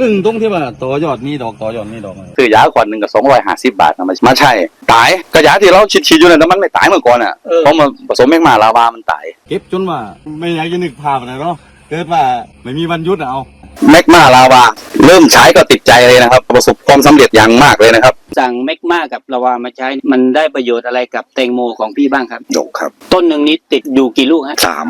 อึ้งตรงที่ว่าต่อยอดมีดอกต่อยอดมีดอกมาซื้อยาก่อนหนึ่งก็สองร้อยห้าสิบบาทนะมามาใช่ตายก็ยาที่เราฉีดๆอยู่เนี่ยแต่มันไม่ตายเมื่อก่อนอะเพราะมันผสมแมกมาลาวามันตายเก็บจนว่าไม่อยากจะนึกภาพเลยเนาะเกิดว่าไม่มีวันหยุดอะเอาแมกมาลาวา เริ่มใช้ก็ติดใจเลยนะครับ ประสบความสำเร็จอย่างมากเลยนะครับ สั่งเมกมากับลาวามาใช้ มันได้ประโยชน์อะไรกับแตงโมของพี่บ้างครับ ดกครับต้นหนึ่งนี้ติดอยู่กี่ลูกฮะ สาม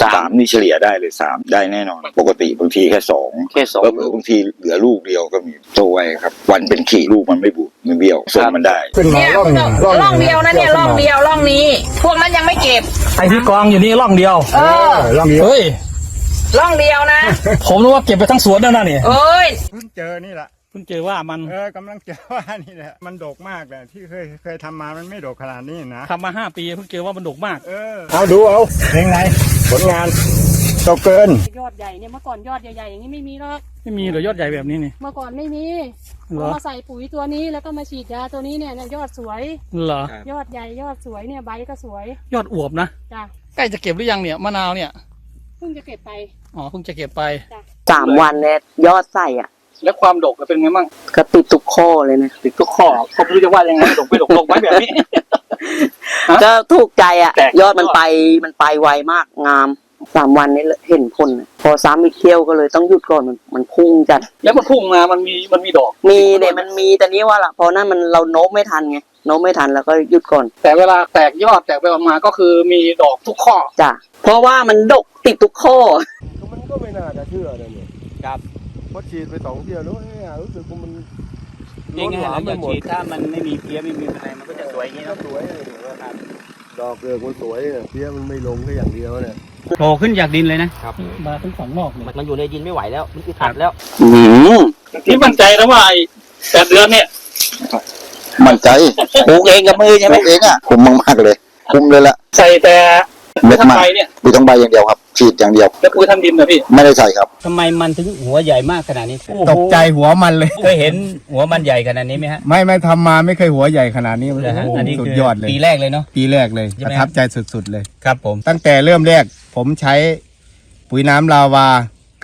สาม สามนี่เฉลี่ยได้เลยสามได้แน่นอน ปกติบางทีแค่สองแค่สองก็เผื่อบางทีเหลือลูกเดียวก็มีโตไว้ครับ วันเป็นขี่ลูกมันไม่บูดไม่เบี้ยวส่งมันได้เนี่ยร่องเดียวนะเนี่ยร่องเดียวร่องนี้ พวกนั้นยังไม่เก็บ ไอที่กองอยู่นี่ร่องเดียว เออเฮ้ย ร่องเดียวนะ ผมนึกว่าเก็บไปทั้งสวนแล้วนะเนี่ย เอ้ย เพิ่งเจอนี่แหละ เพิ่งเจอว่ามันเออกำลังเจอว่านี่แหละมันดกมากเลยที่เคยเคยทำมามันไม่ดกขนาดนี้นะทำมาห้าปีเพิ่งเจอว่ามันดกมาก เออเอาดูเอาเป็นไงผลงานโตเกิน ยอดใหญ่เนี่ยเมื่อก่อนยอดใหญ่ๆอย่างนี้ไม่มีหรอกไม่มีเหรอยอดใหญ่แบบนี้นี่เมื่อก่อนไม่มีเหรพออมาใส่ปุ๋ยตัวนี้แล้วก็มาฉีดยาตัวนี้เนี่ยเนี่ยยอดสวย เหรอ ยอดใหญ่ยอดสวยเนี่ยใบก็สวยยอดอวบนะจ้ะใกล้จะเก็บหรือยังเนี่ยมะนาวเนี่ยเพิ่งจะเก็บไป อ๋อเพิ่งจะเก็บไป สามวันเนี่ยยอดใส่อะ แล้วความดกเป็นไงบ้างก็ติดทุกข้อเลยนะติดทุกข้อผมไม่รู้จะว่ายังไงดกไม่ดกดกไว้แบบนี้ฮะก็ถูกใจอะแตกยอดมันไปมันไปไวมากงามสามวันนี้เห็นผลน่ะพอซ้ำอีกเที่ยวก็เลยต้องหยุดก่อนมันมันพุ่งจัด แล้วมันพุ่งมามันมีมันมีดอก มีเนี่ยมันมีแต่นี้ว่าละพอนั้นมันเราโน้มไม่ทันไงโน้มไม่ทันแล้วก็หยุดก่อน แต่เวลาแตกยอดแตกไปออกมาก็คือมีดอกทุกข้อจ้ะเพราะว่ามันดกติดทุกข้อมันก็ไม่น่าจะเชื่อเลยเนี่ยครับ พอฉีดไปสองเที่ยวแล้วเนี่ยรู้สึกว่ามันจริงๆหลังจากฉีดถ้ามันไม่มีเพี้ยไม่มีอะไรมันก็จะสวยอย่างนี้ก็เนาะสวยเลยครับดอกเกลือกมันสวยเนี่ยเพี้ยมันไม่ลงแค่อย่างเดียวเนี่ยโผล่ขึ้นจากดินเลยนะมาทั้งสองนอกเนี่ยมันอยู่ในดินไม่ไหวแล้ว มันอึดอัดแล้วอืมที่มั่นใจนะว่าไอ้แปดเดือนเนี่ยมั่นใจปลูกเองกับมือใช่ไหมปลูกเองอะคุ้มมากๆเลย คุ้มเลยละใส่แต่ เม็ดทั้งมันใบเนี่ย ปุ๋ยทั้งใบอย่างเดียวครับฉีดอย่างเดียว แล้วปุ๋ยทำดินนะพี่ ไม่ได้ใส่ครับ ทำไมมันถึงหัวใหญ่มากขนาดนี้ตกใจหัวมันเลย เคยเห็นหัวมันใหญ่ขนาดนี้ไหมฮะ ไม่ไม่ทำมาไม่เคยหัวใหญ่ขนาดนี้เหรอฮะโอ้โหอันนี้สุคืดยอดเลย ปีแรกเลยเนาะ ปีแรกเลยใช่ปไหม ระทับใจสุดๆเลย ครับผม ตั้งแต่เริ่มแรกผมใช้ปุ๋ยน้ำลาวา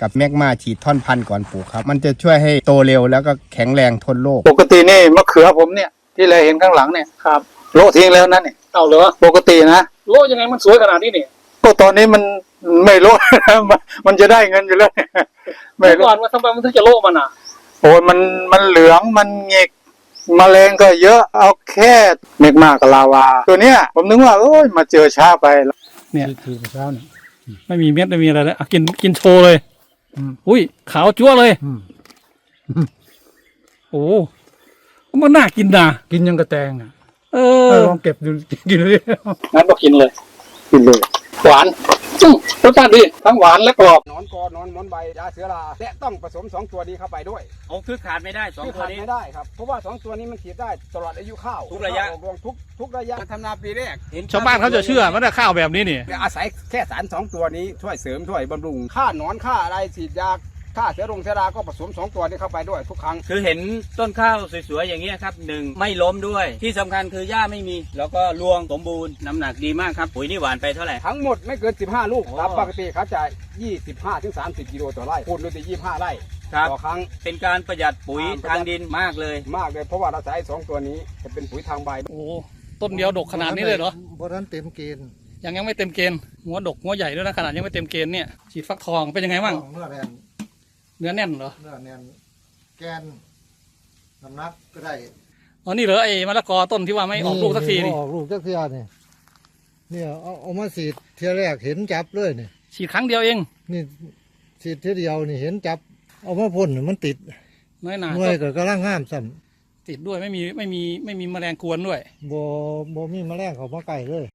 กับแมกมาฉีดท่อนพันธุ์ก่อนปลูกครับ มันจะช่วยให้โตเร็วแล้วก็แข็งแรงทนโรคปกตินี่มะเขือผมเนี่ย ที่เราเห็นข้างหลังเนี่ยครับโละทิ้งแล้วนั่นเนี่ยเอาเหรอปกตินะ โลยังไงมันสวยขนาดนี้นี่ก็ตอนนี้มันไม่โละมันมันจะได้เงินอยู่แล้วเนี่ยไม่เมื่อโละก่อนว่าทำไมมันถึงจะโลมันอะโอ้ยมันมันเหลืองมันหงิกมแมลงก็เยอะเอาแค่เมกมากบลาวา ตัวเนี้ย ผมนึกว่าโอ้ยมาเจอช้าไปเนี่ยคือเช้าเนี่ยไม่มีเม็ดไม่มีอะไรเลยอะกินกินโชว์เลยอุ้ยขาวจั๊วเลยโอ้มันน่ากินนะกินยังกระแตงอะ เออลองเก็บดูกินเลยงั้นก็กินเลย กินเลย หวานอื้อรสชาติดีทั้งหวานและกรอบนอนกอนอนมอนใบยาเสือราและต้องผสมสองตัวนี้เข้าไปด้วยโอ้คือขาดไม่ได้สองที่ตัวขาดนี้ ไม่ได้ครับเพราะว่าสองตัวนี้มันฉีดได้ตลอดอายุข้าวทุกระยะ ออกรวงทุกทุกระยะทำนาปีแรกชาวบ้านเขาจะเชื่อมันได้ข้าวแบบนี้นี่ อาศัยแค่สารสองตัวนี้ช่วยเสริมช่วยบำรุงค่าหนอนค่าอะไรฉีดยา ค่าเสือรงเสือราก็ผสมสองตัวนี้เข้าไปด้วยทุกครั้ง คือเห็นต้นข้าวสวยๆอย่างเงี้ยครับหนึ่งไม่ล้มด้วย ที่สำคัญคือหญ้าไม่มี แล้วก็รวงสมบูรณ์น้ำหนักดีมากครับปุ๋ยนี่หวานไปเท่าไหร่ทั้งหมดไม่เกิน 15 ลูกโอ้ ตามปกติเขาจะ25ถึง30กิโลต่อไร่คูณด้วยที่25 ไร่ครับต่อครั้งเป็นการประหยัดปุ๋ยอ่าประหยัดทางดินมากเลย มากเลยเพราะว่าเราใช้สองตัวนี้จะเป็นปุ๋ยทางใบ โอ้ต้นเดียวดกขนาดนี้เลยเหรอเพราะนั้นเต็มเกณฑ์ยังยังไม่เต็มเกณฑ์หัวดกหัวใหญ่ด้วยนะขนาดยังไม่เต็มเกณฑ์เนี่ยฉีดฟักทองเป็นยังไงบ้างของเนื้อแน่น เนื้อแน่นเหรอเนื้อแน่นแกนน้ำหนักก็ได้อ๋อนี่เหรอไอ้มะละกอต้นที่ว่าไม่ออกลูกสักทีนี่ออกลูกสักทีนี่เนี่ยเอาเอามาสีดเทียแรกเห็นจับเลยนี่ฉีดครั้งเดียวเอง นี่สีดเทียเดียวนี่เห็นจับ เอามาพ่นนี่มันติดน้อยหนาหน่วยก็กำลังงามซ้ติดด้วยไม่มีไม่มีไม่มีแมลงกวนด้วยำบ่บ่มีแมลงเขามาไก่เลย